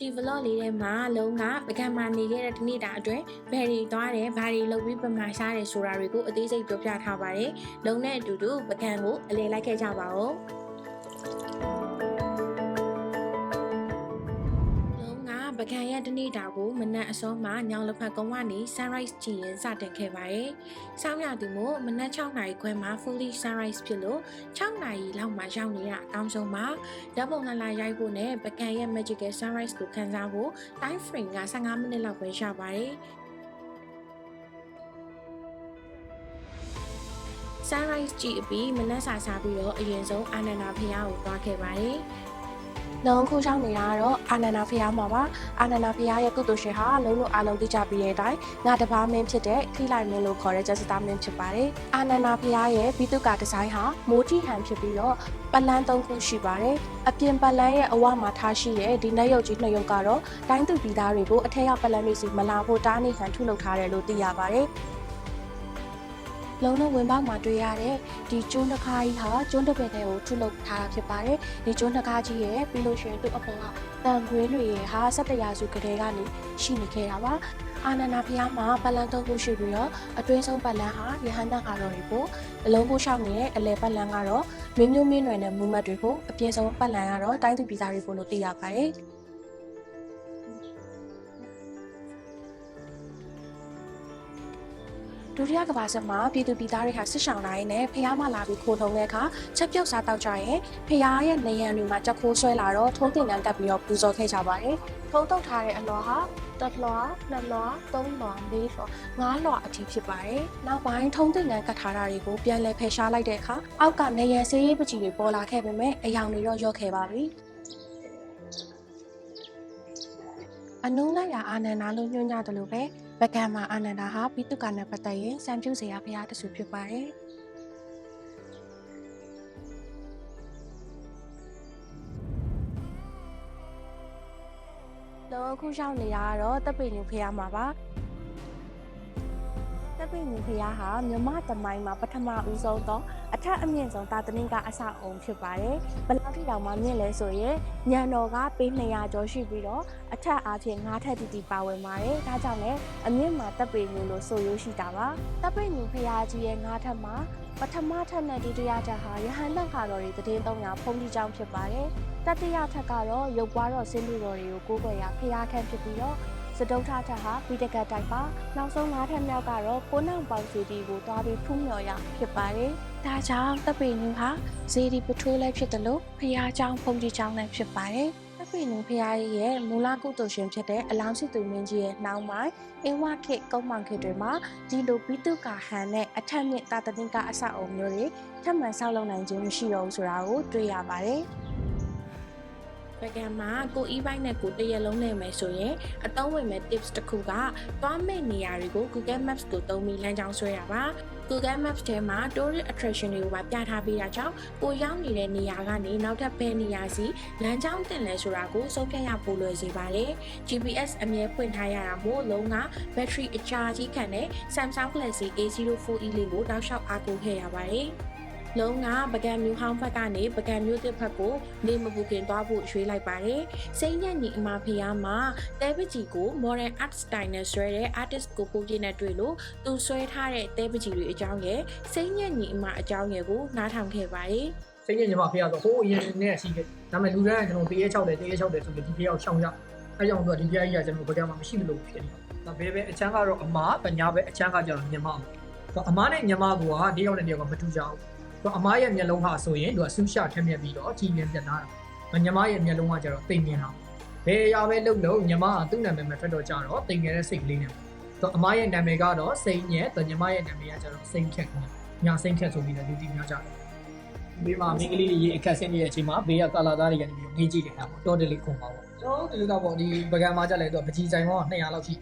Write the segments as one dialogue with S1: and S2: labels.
S1: ဒီ vlog လေးထဲမှာလုံးကပကံမှာနေခဲ့တဲ့တစ်နေ့တာအတွင်းဘယ်တွေသွားတယ်ဘာတွေလုပ်ပြီးပမာရှားတယ်ဆိုတာတွေကိုအသေးစိတ်ပြောပြထားပါတယ်။လုံးနဲ့အတူတူပကံကိုအလဲလိုက်ခဲ့ကြပါဦး။ ပကံရဲ့တစ်နေ့တာကိုမနက်အစောမှညောင်လက်ဖက်ကုန်းကနေ sunrise ကြည့်ရင်စတင်ခဲ့ပါတယ်။ဆောင်းရသည်မို့မနက်6နာရီခွဲမှာ fully sunrise ဖြစ်လို့6နာရီလောက်မှရောက်နေရအကောင်းဆုံးပါ။ဓာတ်ပုံလာလာရိုက်ဖို့နဲ့ပကံရဲ့ magical sunrise ကိုခံစားဖို့ time frame က15မိနစ်လောက်ပဲရပါတယ်။ sunrise ကြည့်အပြီးမနက်စာစားပြီးတော့အရင်ဆုံးအာနန္ဒာဖရားကိုသွားခဲ့ပါတယ်။ လုံးခုချောင်းနေတာကတော့အာနန္ဒာဖရားမှာပါအာနန္ဒာဖရားရဲ့ကုသိုလ်ရှင်ဟာလုံးလုံးအားလုံးသိကြပြီးတဲ့အတိုင်းငါတပါးမင်းဖြစ်တဲ့ခိလိုက်မင်းလို့ခေါ်တဲ့ကျက်စတာမင်းဖြစ်ပါတယ်။အာနန္ဒာဖရားရဲ့ဘိတုကဒီဇိုင်းဟာမိုးကြီးဟန်ဖြစ်ပြီးတော့ပလန်းသုံးခုရှိပါတယ်။အပြင်ပလန်းရဲ့အဝမှာထားရှိတဲ့ဒီနက်ရုပ်ကြီးနှစ်ရုပ်ကတော့တိုင်းသူပြည်သားတွေကိုအထက်ရောက်ပလန်းတွေစီမလာဖို့တားနေဟန်ထုလုပ်ထားတယ်လို့သိရပါတယ်။ လုံးလုံးဝင်ပေါက်မှာတွေ့ရတဲ့ဒီကျွန်းတစ်ခါကြီးဟာကျွန်းတစ်ပင်တွေကိုထုလုပ်ထားတာဖြစ်ပါတယ်ဒီကျွန်းတစ်ခါကြီးရဲ့ပြီးလို့ရှိရင်သူ့အပေါ်ကတန်ခွေးတွေရဲ့ဟာစက်တရာစုကလေးကနေရှိနေခဲ့တာပါအာနန္ဒာဖျားမှာပတ်လန်းသုံးခုရှိပြီးတော့အတွင်းဆုံးပတ်လန်းဟာရဟန္တာကတော့တွေကိုအလုံးကိုရှောက်နေတဲ့အလဲပတ်လန်းကတော့မင်းမျိုးမင်းတွေနဲ့မူမတ်တွေကိုအပြည့်ဆုံးပတ်လန်းကတော့တိုင်းသူပြည်သားတွေကိုလို့သိရပါတယ် ဒုတိယကမ္ဘာစစ်မှာပြည်သူပြည်သားတွေဟာစစ်ဆောင်တိုင်းနဲ့ဖျားမလာပြီးခိုးထုံတဲ့အခါချက်ပြုတ်စားတောက်ကြရင်ဖျားရဲ့နေရန်တွေမှာချက်ခိုးဆွဲလာတော့ထုံးတင်ကန်းတက်ပြီးတော့ပူဇော်ခဲ့ကြပါတယ်။ထုံးတုပ်ထားတဲ့အလွာဟာတစ်လွာနှစ်လွာသုံးလွာလေးလွာငါးလွာအထိဖြစ်ပါတယ်။နောက်ပိုင်းထုံးတင်ကန်းကတ်ထားတာတွေကိုပြန်လည်ဖယ်ရှားလိုက်တဲ့အခါအောက်ကနေရန်ဆေးရေးပကြီးတွေပေါ်လာခဲ့ပေမဲ့အယောင်တွေတော့ရော့ခဲ့ပါပြီ။အနုလိုက်ရာအာနန္ဒာလို့ညွှန်ကြတယ်လို့ပဲ ပကံမှာအာနန္ဒာဟာပိတုကနဲ့ပတ်သက်ရင်စံပြုစရာဘုရားတဆူဖြစ်ပါတယ်။လောအခုရောက်နေတာကတော့တပ်ပိညူဖះမှာပါ။ တပ်ပိညူဖះဟာမြမတမိုင်းမှာပထမဦးဆုံးသောအထက်အမြင့်ဆုံးတာသနိကအဆောက်အုံဖြစ်ပါတယ်။ဘယ်လောက်ထိတောင်မှမြင့်လဲဆိုရင်ညံတော်ကပေ200ကျော်ရှိပြီးတော့အထက်အားဖြင့်9ထက်တီတီပါဝင်ပါတယ်။ဒါကြောင့်လည်းအမြင့်မှာတပ်ပိညူလို့ဆိုရိုးရှိတာပါ။တပ်ပိညူဖះကြီးရဲ့9ထက်မှာပထမထက်နဲ့ဒုတိယထက်ဟာရဟန်းလက်ခါတော်တွေတည်င်း300ဖုံးကြီးကြောင်းဖြစ်ပါတယ်။တတိယထက်ကတော့ရုပ်ပွားတော်ဆင်းလူတော်တွေကိုကိုးကွယ်ရာဖះခန့်ဖြစ်ပြီးတော့ စတုထထက်ဟာဝိတကတ်တိုက်ပါနောက်ဆုံး၅ထက်မြောက်ကတော့ကိုနောင်ပေါင်စီတီကိုတွားပြီးဖူးမြော်ရဖြစ်ပါတယ်။ဒါကြောင့်တပ်ပေနူဟာဇေဒီပထိုးလည်းဖြစ်တယ်လို့ဖះเจ้าဖုံးကြီးเจ้าလည်းဖြစ်ပါတယ်။တပ်ပေနူဖះရဲ့မူလကုတုရှင်ဖြစ်တဲ့အလောင်းစစ်သူမင်းကြီးရဲ့နှောင်းပိုင်းအင်းဝခေတ်ကုန်းမောင်ခေတ်တွေမှာဒီလိုဘိတုကာဟန်နဲ့အထက်မြင့်တာတတင်ကအဆောက်အုံမျိုးတွေထပ်မံဆောက်လုပ်နိုင်ခြင်းမရှိတော့ဘူးဆိုတာကိုတွေ့ရပါတယ်။ ပကံမှာကိုအီးဘိုင်းနဲ့ကိုတရက်လုံးနဲ့မယ်ဆိုရင်အသုံးဝင်မဲ့ tips တစ်ခုကသွားမဲ့နေရာတွေကို Google Maps ကိုသုံးပြီးလမ်းကြောင်းဆွဲရပါ Google Maps ထဲမှာ tourist attraction တွေကိုပါပြထားပေးတာကြောင့်ကိုရောက်နေတဲ့နေရာကနေနောက်ထပ်ဘယ်နေရာစီလမ်းကြောင်းတင်လဲဆိုတာကိုစုံဖြတ်ရပိုလွယ်စေပါတယ်။ GPS အမြဲဖွင့်ထားရတာမို့လုံးက battery အကြာကြီးခံတဲ့ Samsung Galaxy A04e လေးကိုတောက်လျှောက်အားကိုးခဲ့ရပါတယ်။ လုံးကပကံမျိုးဟောင်းဘက်ကနေပကံမျိုးတစ်ဖက်ကိုနေမပူခင်သွားဖို့ရွှေ့လိုက်ပါတယ်။စိမ့်ညက်ညီအမဖျားမှာတဲပကြီးကို modern art style နဲ့ဆွဲတဲ့ artist ကိုကိုပြည့်နဲ့တွေ့လို့သူဆွဲထားတဲ့တဲပကြီးတွေအကြောင်းရဲ့စိမ့်ညက်ညီအမအကြောင်းရဲ့ကိုနားထောင်ခဲ့ပါတယ်။
S2: စိတ်ညစ်ညီမဖေရဆိုဟိုးအရင်နဲ့ရှိခဲ့ဒါပေမဲ့လူတိုင်းကကျွန်တော်တရေ6တယ်တရေ6တယ်ဆိုပြီးဒီဖေရောက်ရှောင်ရအဲကြောင့်တော့ဒီဖေကြီးကကျွန်တော်ဘယ်ကမှမရှိလို့ဖြစ်နေတာဒါပဲပဲအချမ်းကတော့အမားပညာပဲအချမ်းကကျတော့ညီမတော့အမားနဲ့ညီမကဒီရောက်တဲ့နေရာကမတူကြဘူး တော့အမားရဲ့မျက်လုံးဟာဆိုရင်သူကဆူးရှထက်မြက်ပြီးတော့ကြည်မြင်ပြတ်သားတာညီမရဲ့မျက်လုံးကကျတော့တိမ်မြင်တာဘယ်အရာပဲလုပ်လို့ညီမကသူ့နာမည်မှာထွက်တော့ကြတော့တိမ်ငယ်တဲ့စိတ်ကလေးနဲ့တော့အမားရဲ့နာမည်ကတော့စိန်ညက်တော့ညီမရဲ့နာမည်ကကျတော့စိန်ခက်ခင်ညာစိန်ခက်ဆိုပြီးတော့လူတီများကြတယ်ဘေးမှာမင်းကလေးတွေရေအခက်ဆင်းနေတဲ့အချိန်မှာဘေးကကာလာသားတွေကနေပြီးငေးကြည့်နေတာပေါ့တော်တယ်လေးခုံပါပေါ့ကျွန်တော်ဒီလိုတော့ပေါ့ဒီပကံမှာကြလဲတော့ပကြီးဆိုင်ပေါင်း200လောက်ရှိ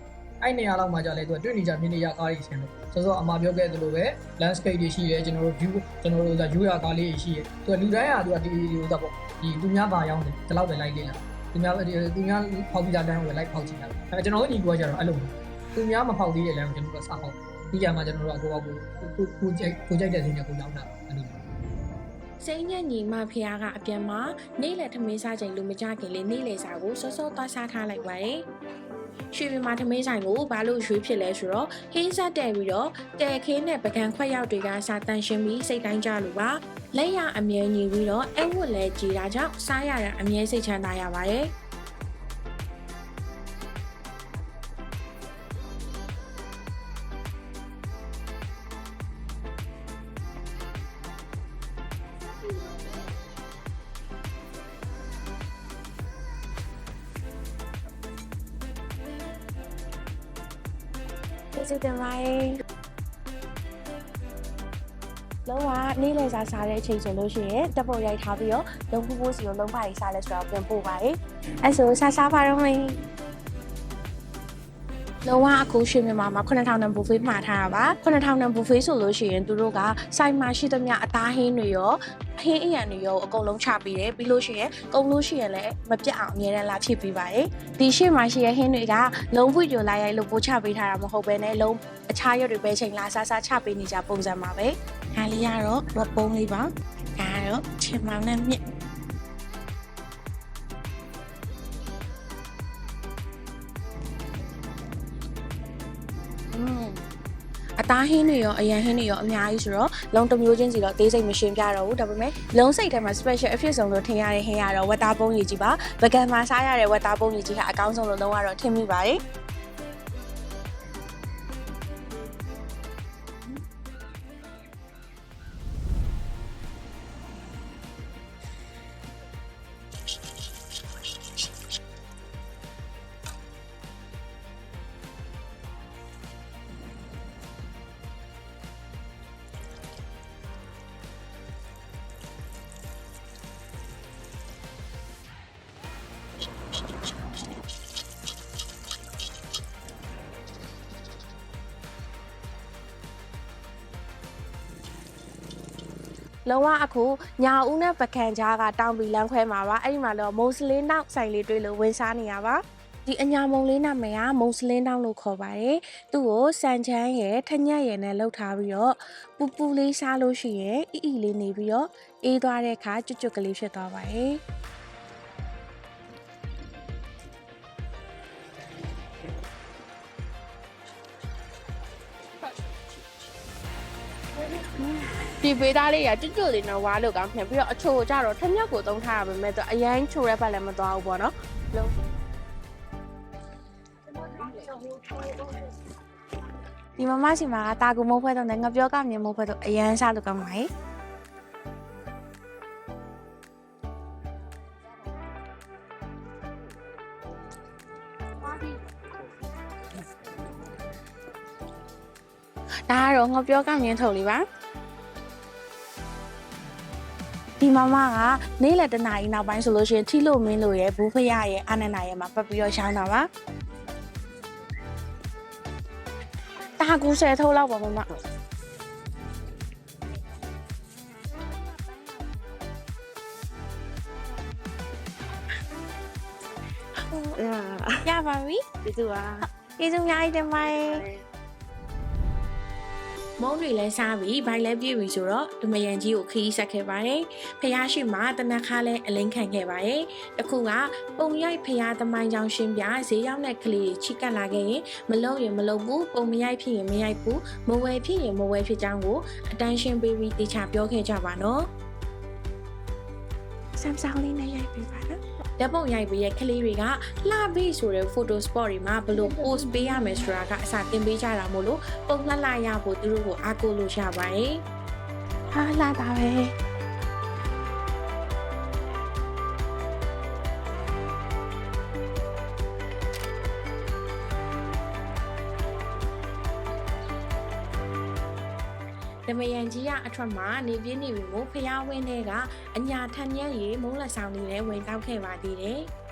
S2: အဲ့200လောက်မှာကြလဲသူကတွေ့နေကြမြင်နေရကားတွေဆင်းလို့ဆိုတော့အမှာပြောခဲ့သလိုပဲ landscape တွေရှိရဲကျွန်တော်တို့ view ကျွန်တော်တို့က view ရကားလေးတွေရှိရဲသူကလူတိုင်းကသူကဒီလိုတော့ပေါ့ဒီသူများပါရောက်တယ်ဒီလောက်ပဲလိုက်လေ့လာသူများသူများဖောက်ပြီးသားတန်းကိုလိုက်ဖောက်ကြည့်တာအဲကျွန်တော်တို့ညီကိုကကြတော့အဲ့လိုသူများမဖောက်သေးတဲ့လမ်းကိုကျွန်တော်တို့စဖောက်ဒီကြမှာကျွန်တော်တို့အကိုအကိုကိုကိုကြိုက်ကိုကြိုက်တဲ့စီနဲ့ကိုရောက်တာအဲ့လို
S3: စိမ့်ညက်ညီမဖះကအပြန်မှာနေ့လယ်ထမင်းစားချိန်လူမကြခင်လေးနေ့လယ်စာကိုစောစောသွားစားထားလိုက်ပါတယ် ရွှေပြမထမင်းဆိုင်ကိုဘာလို့ရွှေဖြစ်လဲဆိုတော့ဟင်းဆက်တဲ့ပြီးတော့တဲခင်းနဲ့ပကံခွက်ရောက်တွေကစာတန်ရှင်းပြီးစိတ်တိုင်းကြလို့ပါလက်ရအမြဲညီပြီးတော့အဝတ်လဲကြည်တာကြောင့်စားရတာအမြဲစိတ်ချမ်းသာရပါတယ်
S1: ကျေးဇူးတင်ပါတယ်လုံးဝနေ့လည်စာစားတဲ့အချိန်ဆိုလို့ရှိရင်တပ်ပေါ်ရိုက်ထားပြီးတော့လုံဖူးဖူးစီကိုလုံးပါရေးစားလဲဆိုတော့ပြန်ပို့ပါတယ်အဲဆိုစားစားပါတော့မယ်လုံးဝအခုရွှေမြန်မာမှာ9000တန်ဘူဖေးမှာထားတာပါ9000တန်ဘူဖေးဆိုလို့ရှိရင်သူတို့ကစိုက်မှာရှိသမျှအသားဟင်းတွေရော ဟင်းအရန်တွေရောအကုန်လုံးချပေးတယ်ပြီးလို့ရှိရင်ကုန်လို့ရှိရင်လည်းမပြတ်အောင်အမြဲတမ်းလာဖြစ်ပေးပါတယ်ဒီရှေ့မှာရှိတဲ့ဟင်းတွေကလုံးဖွကြိုလိုက်ရိုက်လို့ပို့ချပေးထားတာမဟုတ်ဘဲနဲ့လုံးအခြားရွက်တွေပဲချိန်လာစားစားချပေးနေကြပုံစံပါပဲဒါလေးကတော့ဝက်ပုံးလေးပါဒါကတော့ချင်မောင်နဲ့မြင့် သားဟင်းတွေရောအရန်ဟင်းတွေရောအများကြီးဆိုတော့လုံးတစ်မျိုးချင်းစီတော့အသေးစိတ်မရှင်းပြတော့ဘူးဒါပေမဲ့လုံးစိတ်ထဲမှာ special အဖြစ်ဆုံးလို့ထင်ရတဲ့ဟင်းကတော့ဝက်သားပုံးရည်ကြီးပါဗကန်မှာစားရတဲ့ဝက်သားပုံးရည်ကြီးဟာအကောင်းဆုံးလို့လုံးဝတော့ထင်မိပါတယ် လုံးဝအခုညာဦးနဲ့ပကံကြားကတောင်ပီလန်းခွဲမှာပါအဲ့ဒီမှာတော့မုံစလင်းတောက်ဆိုင်လေးတွေ့လို့ဝင်စားနေရပါဒီအညာမုံလေးနာမည်ကမုံစလင်းတောင်းလို့ခေါ်ပါတယ်။သူ့ကိုစံချမ်းရယ်ထညက်ရယ်နဲ့လှုပ်ထားပြီးတော့ပူပူလေးစားလို့ရှိရင်အီအီလေးနေပြီးတော့အေးသွားတဲ့အခါကျွတ်ကျွတ်ကလေးဖြစ်သွားပါတယ်။ ဒီပေသားလေးကကျွတ်ကျွတ်လေးနဲ့ဝါလို့ကောင်းပြန်ပြီးတော့အချိုကြတော့ထက်မြက်ကိုသုံးထားရပါမယ်သူအရန်ချိုတဲ့ဘက်လည်းမသွားဘူးပေါ့နော်လုံးဒီမမရှိမှာတာကူမုတ်ဖွဲတော့ငါပြောကမြင်မုတ်ဖွဲတော့အရန်စားလို့ကောင်းပါ යි ဒါကတော့ငါပြောကမြင်ထုတ်လေးပါ ဒီမမကနေ့လယ်တနာရီနောက်ပိုင်းဆိုလို့ရှိရင်ထီလို့မင်းလို့ရဲ့ဘူးဖရရဲ့အာနန္ဒာရဲ့မှာပတ်ပြီးတော့ရှောင်းတာပါတာကူဆယ်ထုတ်လောက်ပါမမရပါပြီ
S4: ကျေးဇူးပါ
S1: ကျေးဇူးအများကြီးတင်ပါတယ်
S3: မုံတွေလည်းစားပြီးဘိုင်လည်းပြည့်ပြီဆိုတော့ဒမယန်ကြီးကိုခရီးဆက်ခဲ့ပါတယ်။ဖះရှိမှတနက်ခါလည်းအလင်းခံခဲ့ပါတယ်။တစ်ခုကပုံရိုက်ဖះသမိုင်းကြောင်ရှင်းပြဈေးရောက်တဲ့ကလေးတွေချိကတ်လာခဲ့ရင်မလုံရင်မလုံဘူးပုံမရိုက်ဖြစ်ရင်မရိုက်ဘူးမဝယ်ဖြစ်ရင်မဝယ်ဖြစ်ကြောင်းကိုအတန်းရှင်းပေးပြီးတေချာပြောခဲ့ကြပါနော်။
S1: ဆမ်ဆောင်လေးနဲ့ရိုက်ပေးပါနော်
S3: ဓာတ်ပုံရိုက်ပြီးရဲ့ကလေးတွေကလှပေးဆိုတဲ့ photo spot တွေမှာဘယ်လို post ပေးရမယ်ဆိုတာကအစားတင်ပေးကြတာမို့လို့ပုံလှလှရဖို့သူတို့ကိုအားကိုးလို့ရပါတယ်
S1: ဟာလာတာပဲ ။
S3: ဓမယံကြီးရအထွက်မှာနေပြင်းနေပြီကိုဖျားဝင်းထဲကအညာထန်ရက်ရီမုံးလက်ဆောင်တွေလည်းဝင်တောက်ခဲ့ပါသေးတယ်။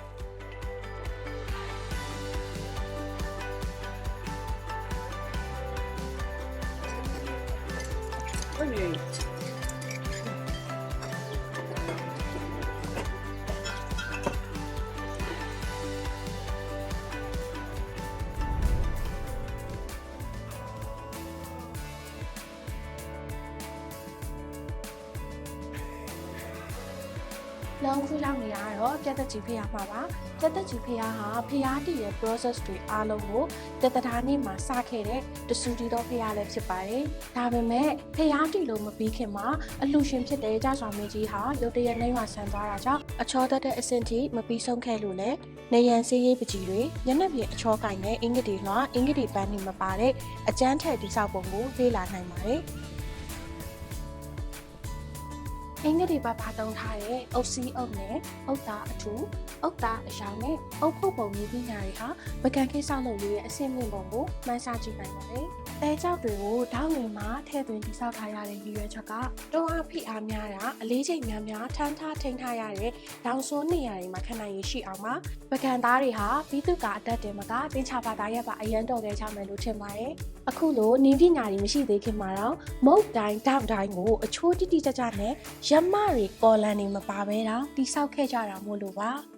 S3: ွင့်နေ
S1: လောင်းဖူးလောက်နေရတော့ပြတ်သက်ကြီးဖေးရမှာပါပြတ်သက်ကြီးဖေးရဟာဖေးရတည်ရဲ့ process တွေအားလုံးကိုတတတာနေ့မှာစခဲ့တဲ့တဆူတီတော့ဖေးရလည်းဖြစ်ပါတယ်ဒါပေမဲ့ဖေးရတည်လို့မပြီးခင်မှာအလှရှင်ဖြစ်တဲ့ကြစွာမင်းကြီးဟာရုတ်တရက်နှိမ့်ဝဆန်သွားတာကြောင့်အချောတက်တဲ့အဆင့်ထိမပြီးဆုံးခဲ့လို့လေနေရန်စေးရေးပကြီးတွေညနေပြေအချောကင်နဲ့အင်္ဂတိလွှာအင်္ဂတိပန်းနေမပါတဲ့အကျန်းထက်တိဆောက်ပုံကိုလေ့လာနိုင်ပါတယ် အင်္ဂတိပတ်ပါသုံးထားတဲ့အုပ်စီးအုပ်နဲ့အုပ်သားအထူအုပ်သားအယောင်နဲ့အုပ်ဖုတ်ပုံနည်းပညာတွေဟာပကံကိဆောက်လုပ်ရေးရဲ့အဆင့်မြင့်ပုံကိုမှန်းဆကြည့်နိုင်ပါတယ်။တဲကြောက်တွေကိုတောင်းငင်မှာထည့်သွင်းတိဆောက်ထားရတဲ့ရည်ရွယ်ချက်ကတွန်းအားဖိအားများတာအလေးချိန်များများထမ်းထားထိန်းထားရတဲ့ဒေါင်ဆိုးနေရာတွေမှာခဏရရှိအောင်ပါပကံသားတွေဟာပြီးသူကအတက်တယ်မကတင်ချပါသားရပါအရန်တော်ခဲ့ကြမယ်လို့ထင်ပါတယ်။အခုလိုနည်းပညာတွေမရှိသေးခင်မှာတော့မုတ်တိုင်းတောက်တိုင်းကိုအချိုးတိတိကျကျနဲ့ရမတွေကော်လန်တွေမပါဘဲတော့တိဆောက်ခဲ့ကြတာမို့လို့ပါ။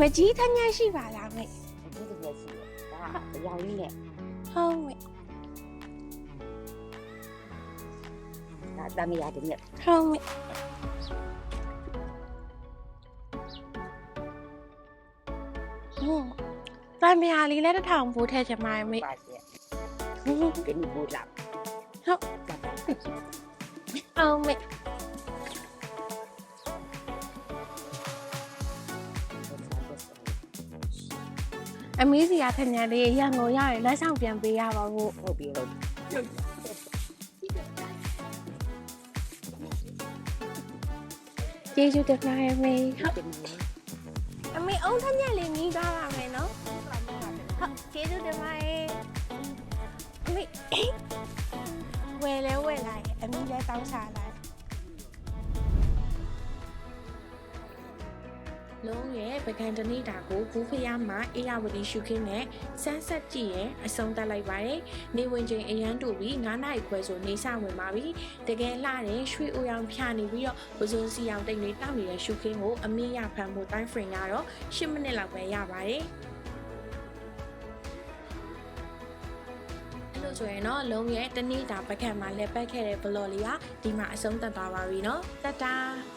S1: မကြီးထညရှိပါလားမေ
S4: ဒီလိုပဲရှိတယ်ဒါအရောင်လေးနဲ့
S1: ဟုတ်မေ
S4: ဒါတမယာတည်းနဲ့
S1: ဟုတ်မေ မ်းမြာလေးလည်းတစ်ထောင်ပိုးထည့်ချင်ပါမေ
S4: ပါစေဒီလိုကနေ့ပို့လာ
S1: ဟုတ်
S4: ဒါပါ
S1: အောင်မေအမေးစီကထညလေးရန်ကုန်ရရင်လက်ဆောင်ပြန်ပေးရပါဘူး
S4: ဟုတ်ပြီဟုတ်
S1: ကျေးဇူးတင်ပါတယ်မေဟုတ်
S4: တယ်
S1: အမေအုံးထညလေးနီးသွားပါမယ်နော် ဟုတ်ကျေးဇူးတင်ပါတယ်အမေဝယ်လဲဝယ်လာရင်အမေလည်းတောင်းစားလိုက်
S3: လုံးရဲ့ပကံတနေတာကိုဘူးဖျားမှာအေရဝတီရှုခင်းနဲ့စမ်းဆက်ကြည့်ရင်အဆုံးသတ်လိုက်ပါတယ်။နေဝင်ချိန်အရန်တူပြီး9နာရီခွဲဆိုနေစဝင်ပါပြီ။တကယ်လှတဲ့ရွှေအိုရောင်ဖြာနေပြီးတော့ပဇွန်စီရောင်တိတ်တွေတောက်နေတဲ့ရှုခင်းကိုအမင်းရဖန်မှု time frame ကတော့10မိနစ်လောက်ပဲရပါတယ်။ ဆိုရင်တော့လုံးရဲ့တနေ့တာပကံမှာလက်ပတ်ခဲ့တဲ့ဘလော့လေးကဒီမှာအဆုံးသတ်သွားပါပြီနော်။တတ်တာ။